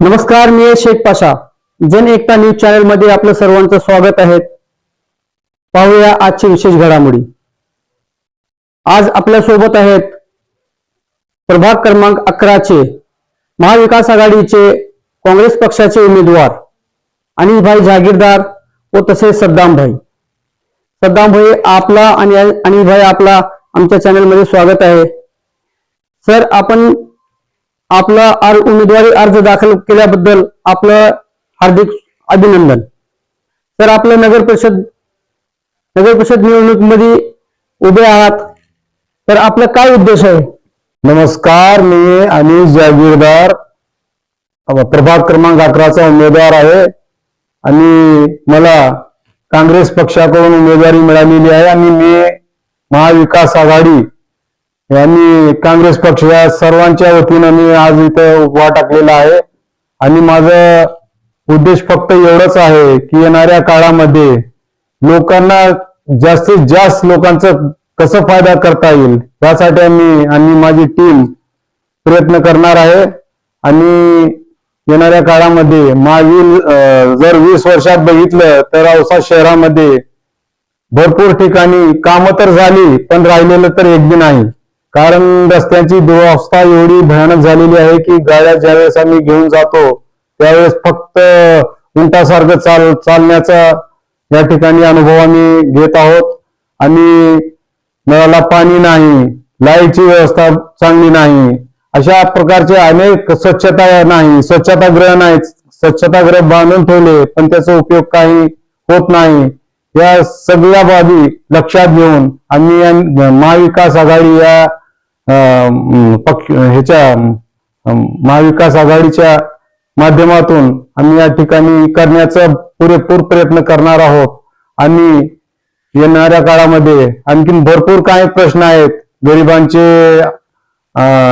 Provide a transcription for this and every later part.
नमस्कार मी शेख पाशा. जन एकता न्यूज चॅनलमध्ये आपलं सर्वांचं स्वागत आहे. पाहूया आजची विशेष घडामोडी. आज आपल्यासोबत आहेत प्रभाग क्रमांक अकराचे महाविकास आघाडीचे काँग्रेस पक्षाचे उमेदवार अनिलभाई जहागीरदार व तसेच सद्दामभाई सद्दामभाई आपला आणि अनिलभाई आपला आमच्या चॅनलमध्ये स्वागत आहे. सर आपण आपला उमेदवारी अर्ज दाखल केल्याबद्दल आपलं हार्दिक अभिनंदन. तर आपलं नगर परिषद नगर परिषद निवडणुकीमध्ये उभे आहात. तर आपला काय उद्देश आहे? नमस्कार मी अनिश जागीरदार. प्रभाग क्रमांक अकराचा उमेदवार आहे. आणि मला काँग्रेस पक्षाकडून उमेदवारी मिळालेली आहे. आणि मी महाविकास आघाडी यांनी काँग्रेस पक्ष या सर्वांच्या वतीनं मी आज इथं उभा टाकलेला आहे. आणि माझा उद्देश फक्त एवढंच आहे की येणाऱ्या काळामध्ये लोकांना जास्तीत जास्त लोकांचं कसं फायदा करता येईल यासाठी आम्ही आणि माझी टीम प्रयत्न करणार आहे. आणि येणाऱ्या काळामध्ये मागील जर वीस वर्षात बघितलं तर औसा शहरामध्ये भरपूर ठिकाणी कामं तर झाली पण राहिलेलं तर एक बी नाही. कारण रस्त्यांची दुरावस्था एवढी भयानक झालेली आहे की गाड्या ज्यावेळेस आम्ही घेऊन जातो त्यावेळेस फक्त उंटासारखं चाल चालण्याचा या ठिकाणी अनुभव आम्ही घेत आहोत. आणि नळाला पाणी नाही लाईटची व्यवस्था चांगली नाही अशा प्रकारचे अनेक स्वच्छता नाही स्वच्छतागृह नाही स्वच्छतागृह बांधून ठेवले पण त्याचा उपयोग काही होत नाही. या सगळ्या बाबी लक्षात घेऊन आम्ही महाविकास आघाडी या पक्ष ह्याच्या महाविकास आघाडीच्या माध्यमातून आम्ही या ठिकाणी करण्याचा पुरेपूर प्रयत्न करणार आहोत. आणि येणाऱ्या काळामध्ये आणखीन भरपूर काही प्रश्न आहेत. गरिबांचे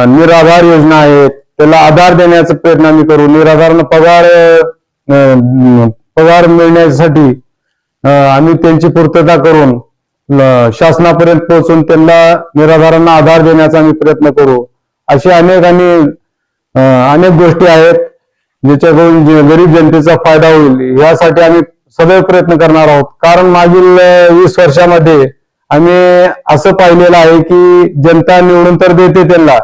निराधार योजना आहेत. त्याला आधार देण्याचा प्रयत्न आम्ही करू. निराधारनं पगार अं, पगार मिळण्यासाठी आम्ही त्यांची पूर्तता करून शासनापर्यंत पोहोचून त्यांना निराधारांना आधार देण्याचा आम्ही प्रयत्न करू. असे अनेक आणि अनेक गोष्टी आहेत ज्याच्याकडून गरीब जनतेचा फायदा होईल यासाठी आम्ही सदैव प्रयत्न करणार आहोत. कारण मागील वीस वर्षामध्ये आम्ही असं पाहिलेलं आहे की जनता निवडून तर देते त्यांना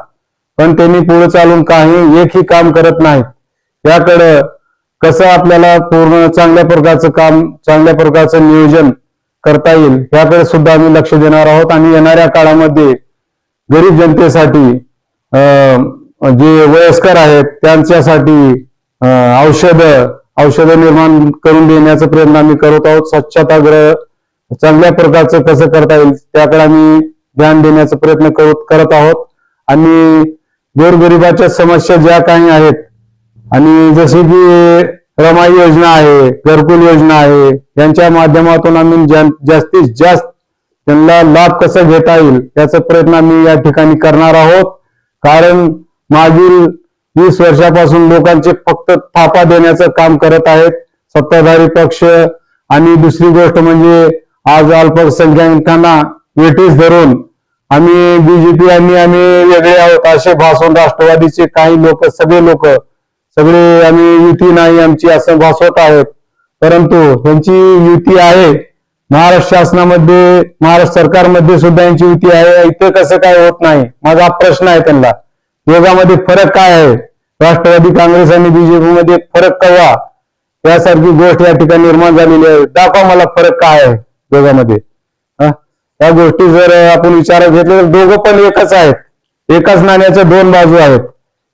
पण त्यांनी पुढे चालून काही एकही काम करत नाहीत याकडं कसं आपल्याला पूर्ण चांगल्या प्रकारचं काम चांगल्या प्रकारचं नियोजन करता येईल. याकडे सुद्धा आम्ही लक्ष देणार आहोत आणि येणाऱ्या काळामध्ये गरीब जनतेसाठी जे वयस्कर आहेत त्यांच्यासाठी औषध औषधं निर्माण करून देण्याचा प्रयत्न आम्ही करत आहोत. स्वच्छतागृह चांगल्या प्रकारचं कसं करता येईल त्याकडे आम्ही ध्यान देण्याचा प्रयत्न करत आहोत. आणि गोरगरिबाच्या समस्या ज्या काही आहेत आणि जसे की रमाई योजना आहे घरकुल योजना आहे यांच्या माध्यमातून आम्ही जास्तीत जास्त त्यांना लाभ कसा घेता येईल याचा प्रयत्न आम्ही या ठिकाणी करणार आहोत. कारण मागील वीस वर्षापासून लोकांचे फक्त थापा देण्याचं काम करत आहेत. सत्ताधारी पक्ष आणि दुसरी गोष्ट म्हणजे आज अल्पसंख्याकांना वेटीस धरून आम्ही बीजेपी आणि आम्ही वेगळे आहोत. असे भासून राष्ट्रवादीचे काही लोक सगळे लोक सगळे आम्ही युती नाही आमची असं भासवत आहेत. परंतु यांची युती आहे. महाराष्ट्र शासनामध्ये महाराष्ट्र सरकारमध्ये सुद्धा यांची युती आहे. इथे कसं काय होत नाही? माझा प्रश्न आहे त्यांना. योगामध्ये फरक काय आहे? राष्ट्रवादी काँग्रेस आणि बीजेपी मध्ये फरक कळवा यासारखी गोष्ट या ठिकाणी निर्माण झालेली आहे. दाखवा मला फरक काय आहे दोघांमध्ये हा? या गोष्टी जर आपण विचारात घेतल्या तर दोघं पण एकच आहेत. एकाच नाण्याच्या दोन बाजू आहेत.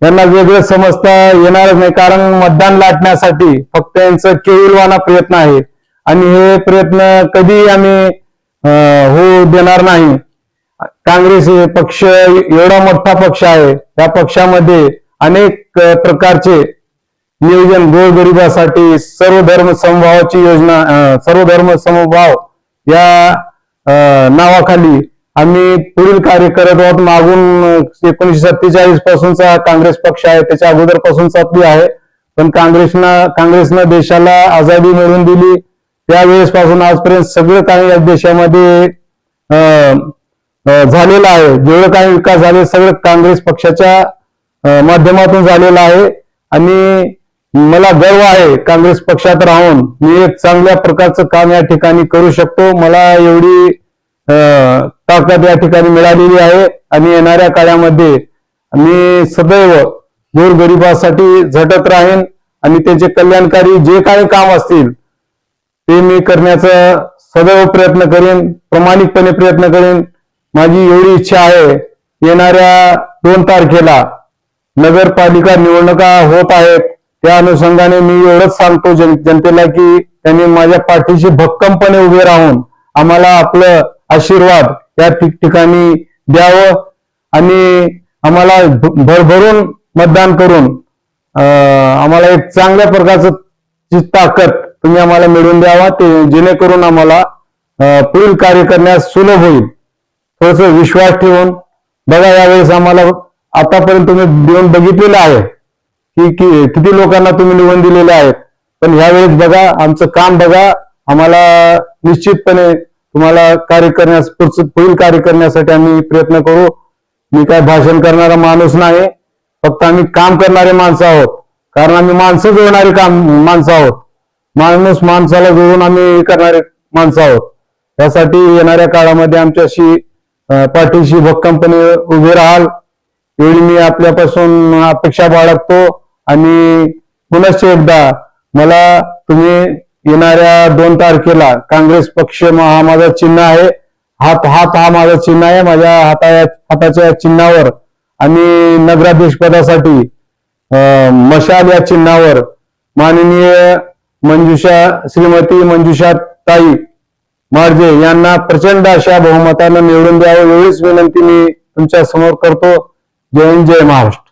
यांना वेगळं समजता येणारच नाही. कारण मतदान लाटण्यासाठी फक्त यांचं केविलवाना प्रयत्न आहे. आणि हे प्रयत्न कधी आम्ही होऊ देणार नाही. काँग्रेस हे पक्ष एवढा मोठा पक्ष आहे. त्या पक्षामध्ये अनेक प्रकारचे नियोजन गोरगरिबासाठी सर्व धर्म समभावाची योजना सर्व धर्म समभाव या नावाखाली आम्ही पुढील कार्य करत आहोत मागून एकोणीशे सत्तेचाळीस पासूनचा काँग्रेस पक्ष आहे त्याच्या अगोदरपासूनचा पासूनचा आहे. पण काँग्रेसनं काँग्रेसनं देशाला आझादी मिळवून दिली. त्यावेळेस पासून आजपर्यंत सगळं काही या देशामध्ये झालेलं आहे. जेवढं काही विकास झाले सगळं काँग्रेस पक्षाच्या माध्यमातून झालेलं आहे. आणि मला गर्व आहे काँग्रेस पक्षात राहून मी एक चांगल्या प्रकारचं काम या ठिकाणी करू शकतो. मला एवढी ताकद या ठिकाणी मिळालेली आहे. आणि येणाऱ्या काळामध्ये मी सदैव गोरगरिबासाठी झटत राहीन आणि त्याचे कल्याणकारी जे काही काम असतील ते मी करण्याचा सदैव प्रयत्न करेन प्रामाणिकपणे प्रयत्न करेन. माझी एवढी इच्छा आहे येणाऱ्या दोन तारखेला नगरपालिका निवडणुका होत आहेत. त्या अनुषंगाने मी एवढंच सांगतो जन जनतेला की त्यांनी माझ्या पाठीशी भक्कमपणे उभे राहून आम्हाला आपलं आशीर्वाद या ठिकठिकाणी द्यावं आणि आम्हाला भरभरून मतदान करून आम्हाला एक चांगल्या प्रकारचं ताकद तुम्ही आम्हाला मिळवून द्यावा. ते जेणेकरून आम्हाला पुढील कार्य करण्यास सुलभ होईल. थोडस विश्वास ठेवून बघा यावेळेस आम्हाला आतापर्यंत तुम्ही देऊन बघितलेलं आहे की कि- किती लोकांना तुम्ही निवडून दिलेले आहेत. पण यावेळेस बघा आमचं काम बघा आम्हाला निश्चितपणे तुम्हाला कार्य करण्यास पुढचं- पुढील कार्य करण्यासाठी आम्ही प्रयत्न करू. मी काय भाषण करणारा माणूस नाही फक्त आम्ही काम करणारे माणसं आहोत. कारण आम्ही माणसं जोडणारे काम माणसं आहोत. माणूस माणसाला जोडून आम्ही करणारे माणसं आहोत. त्यासाठी येणाऱ्या काळामध्ये आमच्याशी पाठीशी भक्कमपणे उभे राहाल. एवढी मी आपल्यापासून अपेक्षा बाळगतो. आणि पुनश्च एकदा मला तुम्ही येणाऱ्या दोन तारखेला काँग्रेस पक्ष हा माझा चिन्ह आहे. हात हात हा माझा चिन्ह आहे. माझ्या हाता हाताच्या चिन्हावर आणि नगराध्यक्ष पदासाठी मशाल या चिन्हावर माननीय मंजुषा श्रीमती मंजुषा ताई मार्जे यांना प्रचंड अशा बहुमतानं निवडून द्यावं एवढीच विनंती मी तुमच्यासमोर करतो. जय हिंद जय महाराष्ट्र.